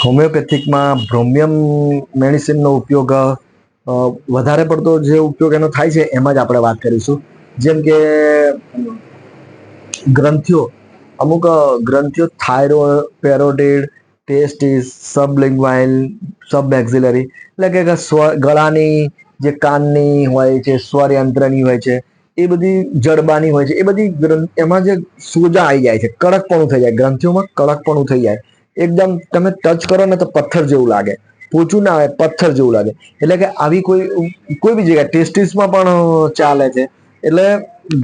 હોમિયોપેથિકમાં bromium મેડિસિનનો ઉપયોગ વધારે પડતો જે ઉપયોગ એનો થાય છે, એમાં જ આપણે વાત કરીશું. જેમ કે, ગ્રંથિઓ. અમુક ગ્રંથિઓ થાઇરોઇડ પેરોટિડ ટેસ્ટિસ સબલિંગ્વાઇલ સબમેક્સિલરી એટલે કે સ્વ ગળાની જે કાનની હોય છે, સ્વરયંત્રની હોય છે, એ બધી જડબાની હોય છે, એ બધી એમાં જે સોજા આવી જાય છે, કડકપણું થઈ જાય. ગ્રંથિઓમાં કડકપણું થઈ જાય. એકદમ તમે ટચ કરો ને તો પથ્થર જેવું લાગે. પોચું ના આવે, પથ્થર જેવું લાગે. એટલે કે આવી કોઈ કોઈ બી જગ્યાએ, ટેસ્ટીસમાં પણ ચાલે છે. એટલે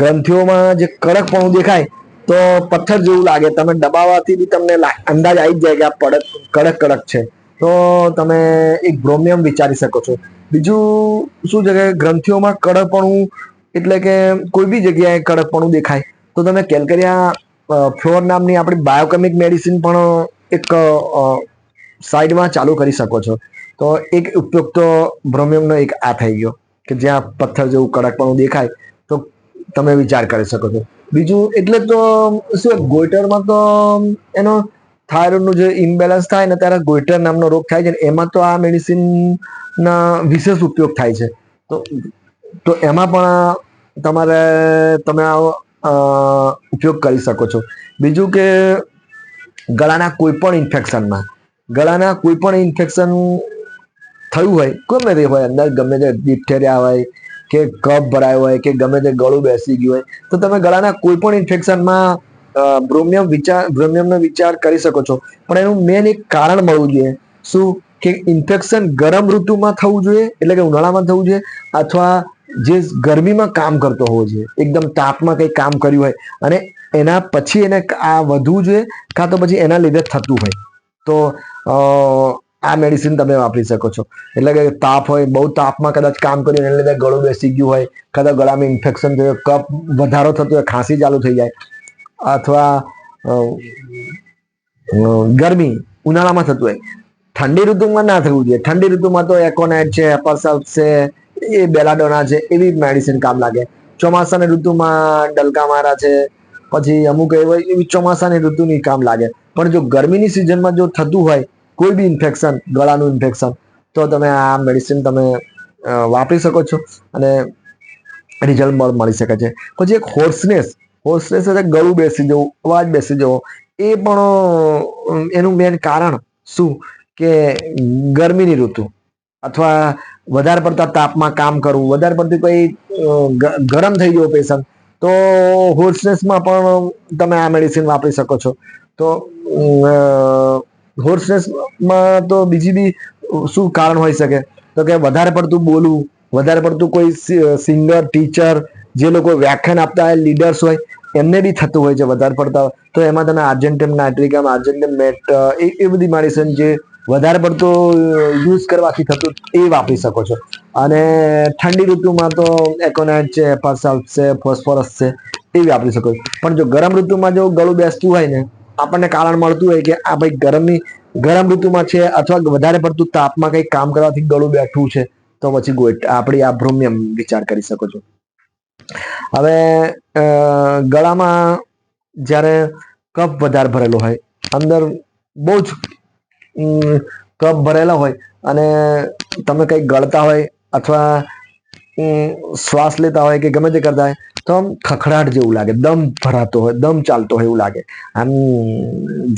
ગ્રંથિઓમાં જે કડકપણું દેખાય, તો પથ્થર જેવું લાગે. તમે દબાવવાથી બી તમને અંદાજ આવી જ જાય કે આ પડક, કડક કડક છે. તો તમે એક બ્રોમિયમ વિચારી શકો છો. બીજું શું છે કે ગ્રંથિઓમાં કડકપણું, એટલે કે કોઈ બી જગ્યાએ કડકપણું દેખાય, તો તમે કેલ્કેરિયા ફ્લોર નામની આપણી બાયોકેમિક મેડિસિન પણ એક સાઈડમાં ચાલુ કરી શકો છો. તો એક ઉપયોગ તો બ્રોમિયમનો એક આ થઈ ગયો કે જ્યાં પથ્થર જેવું કડકપણું દેખાય તો તમે વિચાર કરી શકો છો. બીજું એટલે તો, શું ગોઈટરમાં તો, એનો થાઇરોઇડનું જે ઇમ્બેલેન્સ થાય ને ત્યારે ગોઈટર નામનો રોગ થાય છે એમાં તો આ મેડિસિનના વિશેષ ઉપયોગ થાય છે. તો તો એમાં પણ તમારે, તમે આ ઉપયોગ કરી શકો છો. બીજું કે ગળાના કોઈ પણ ઇન્ફેક્શનમાં ગળાના કોઈ પણ ઇન્ફેક્શન થયું હોય, ગમે તે હોય, અંદર ગમે તે ડિપ્થેરિયા હોય, કે કફ ભરાયો હોય, કે ગમે તે ગળું બેસી ગયું હોય, તો તમે ગળાના કોઈ પણ ઇન્ફેક્શનમાં બ્રોમિયમ વિચાર, બ્રોમિયમનો વિચાર કરી શકો છો. પણ એનું મેન એક કારણ મળવું જોઈએ. શું? કે ઇન્ફેક્શન ગરમ ઋતુમાં થવું જોઈએ, એટલે કે ઉનાળામાં થવું જોઈએ, અથવા જે ગરમીમાં કામ કરતો હોવો જોઈએ. એકદમ તાપમાં કંઈ કામ કર્યું હોય, અને એના પછી એને આ વધવું જોઈએ, કાં તો પછી એના લીધે થતું હોય. તો આ મેડિસિન તમે વાપરી શકો છો. એટલે કે તાપ હોય, બહુ તાપમાં કદાચ કામ કર્યું એના લીધે ગળું બેસી ગયું હોય, કદાચ ગળામાં ઇન્ફેક્શન થયું કપ વધારો થતો હોય, ખાંસી ચાલુ થઈ જાય, અથવા ગરમી ઉનાળામાં થતું હોય. ઠંડી ઋતુમાં ના થવું જોઈએ. ઠંડી ઋતુમાં તો એકોનાઇટ છે એપરસલ્ફ છે, એ બેલાડોના છે, એવી મેડિસિન કામ લાગે. ચોમાસાની ઋતુમાં ડલકામારા છે પછી અમુક એવા એવી ચોમાસાની ઋતુની કામ લાગે. પણ જો ગરમીની સિઝનમાં જો થતું હોય, કોઈ બી ઇન્ફેક્શન ગળાનું ઇન્ફેક્શન તો તમે આ મેડિસિન તમે વાપરી શકો છો અને રિઝલ્ટ પણ મળી શકે છે. પછી એક હોર્સનેસ હોર્સનેસ એટલે ગળું બેસી જવું, અવાજ બેસી જવો, એ પણ એનું મેન કારણ શું? કે ગરમીની ઋતુ. અથવા વધારે પડતા તાપમાં કામ કરવું, વધારે પડતી કોઈ ગરમ થઈ ગયો પેશન્ટ તો હોર્સનેસમાં પણ તમે આ મેડિસિન વાપરી શકો છો. તો હોર્સનેસમાં તો બીજી બી શું કારણ હોઈ શકે? તો કે વધારે પડતું બોલવું, વધારે પડતું કોઈ સિંગર ટીચર જે લોકો વ્યાખ્યાન આપતા હોય લીડર્સ હોય, એમને બી થતું હોય છે વધારે પડતા. તો એમાં તમે આર્જેન્ટમ નાઇટ્રિકમ આર્જેન્ટમ મેટ એ બધી મેડિસિન જે વધારે પડતો યુઝ કરવાથી થતું એ વાપરી શકો છો. અને ઠંડી ઋતુમાં તો એકોનાઇટ છે પરસલ્ફ છે, ફોસ્ફરસ છે, એવી વાપરી શકો પણ જો ગરમ ઋતુમાં જો ગળું બેસતું હોય ને, આપણને કારણ મળતું હોય કે આ ભાઈ ગરમની ગરમ ઋતુમાં છે અથવા વધારે પડતું તાપમાં કંઈક કામ કરવાથી ગળું બેઠું છે, તો પછી ગોઈટ, આપણી આ ભ્રુમ્યમ વિચાર કરી શકો છો. હવે ગળામાં જ્યારે કફ વધારે ભરેલો હોય, અંદર બહુ જ કફ ભરેલા હોય અને તમે કંઈક ગળતા હોય અથવા શ્વાસ લેતા હોય કે ગમે તે કરતા હોય, તો આમ ખખડાટ જેવું લાગે, દમ ભરાતો હોય, દમ ચાલતો હોય એવું લાગે. આમ,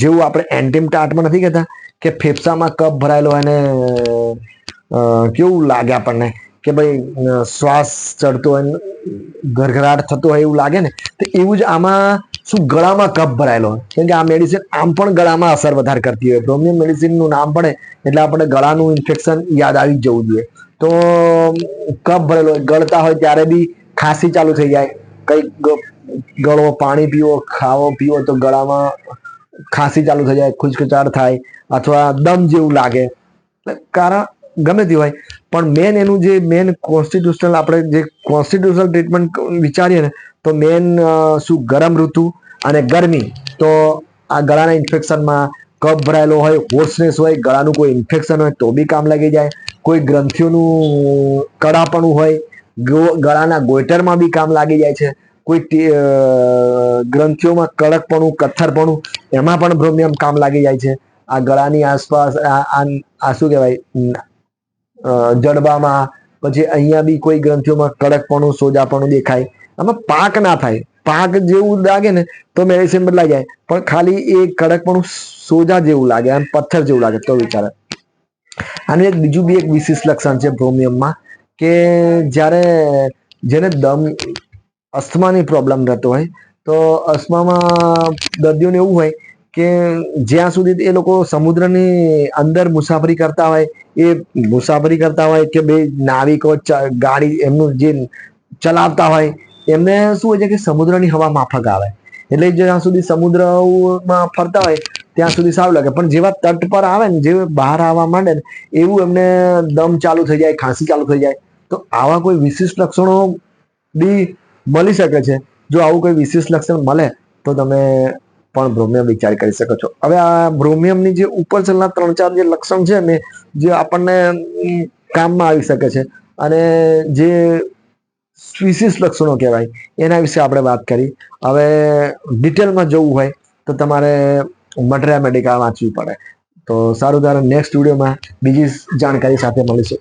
જેવું આપણે એન્ટીમ ટાટમાં નથી કહેતા કે ફેફસામાં કફ ભરાયેલો હોય ને કેવું લાગે આપણને કે ભાઈ શ્વાસ ચડતો હોય ઘરઘરાટ થતો હોય એવું લાગે ને, તો એવું જ આમાં શું ગળામાં કપ ભરાયેલો હોય. કેમ કે આ મેડિસિન આમ પણ ગળામાં અસર વધારે કરતી હોય. બ્રોમિયમ મેડિસિનનું નામ પડે એટલે આપણે ગળાનું ઇન્ફેક્શન યાદ આવી જવું જોઈએ. તો કપ ભરેલો હોય, ગળતા હોય ત્યારે બી ખાંસી ચાલુ થઈ જાય. કંઈક ગળો પાણી પીવો, ખાવો, પીવો તો ગળામાં ખાંસી ચાલુ થઈ જાય ખુચખચાટ થાય અથવા દમ જેવું લાગે. કારણ ગમે તે હોય. પણ મેન એનું જે મેન કોન્સ્ટિટ્યુશનલ આપણે જે કોન્સ્ટિટ્યુશનલ ટ્રીટમેન્ટ વિચારીએ ને, તો મેન શું ગરમ ઋતુ અને ગરમી. તો આ ગળાના ઇન્ફેક્શનમાં કફ ભરાયેલો હોય, હોર્સનેસ હોય, ગળાનું કોઈ ઇન્ફેક્શન હોય તો બી કામ લાગી જાય. કોઈ ગ્રંથિઓનું કડાપણું હોય ગળાના ગોઈટરમાં બી કામ લાગી જાય છે. કોઈ ગ્રંથિઓમાં કડકપણું, કથ્થરપણું, એમાં પણ બ્રોમિયમ કામ લાગી જાય છે. આ ગળાની આસપાસ, આ શું કહેવાય? જડબામાં, પછી અહીંયા બી કોઈ ગ્રંથિઓમાં કડકપણું, સોજાપણું દેખાય. આમાં પાક ના થાય. પાક જેવું લાગે ને તો મેડિસિન બદલાઈ જાય. પણ ખાલી એ કડકપણું સોજા જેવું લાગે અને પથ્થર જેવું લાગે તો વિચારે. અને એક બીજું બી એક વિશિષ્ટ લક્ષણ છે બ્રોમિયમમાં કે જ્યારે જેને દમ, અસ્થમાની પ્રોબ્લેમ રહેતો હોય, તો અસ્થમામાં દર્દીઓને એવું હોય કે જ્યાં સુધી એ લોકો સમુદ્રની અંદર મુસાફરી કરતા હોય, એ મુસાફરી કરતા હોય કે બે નાવિકો ગાડી એમનું જે ચલાવતા હોય એમને શું હોય છે કે સમુદ્રની હવા માફક આવે. એટલે જ્યાં સુધી સમુદ્રમાં ફરતા હોય, ત્યાં સુધી સારું લાગે. પણ જેવા તટ પર આવે ને, જે બહાર આવવા માંડે ને, એવું એમને દમ ચાલુ થઈ જાય, ખાંસી ચાલુ થઈ જાય. તો આવા કોઈ વિશિષ્ટ લક્ષણો બી મળી શકે છે. જો આવું કોઈ વિશિષ્ટ લક્ષણ મળે, તો તમે પણ બ્રોમિયમ વિચાર કરી શકો છો. હવે આ બ્રોમિયમની જે ઉપર છેલ્લા ત્રણ ચાર જે લક્ષણ છે ને, જે આપણને કામમાં આવી શકે છે. અને જે વિશિષ્ટ લક્ષણો કહેવાય. એના વિશે આપણે વાત કરી. હવે ડિટેલમાં જવું હોય તો તમારે મટરિયા મેડિકા વાંચવી પડે. તો સારું, તારે નેક્સ્ટ વિડીયોમાં બીજી જાણકારી સાથે મળીશું.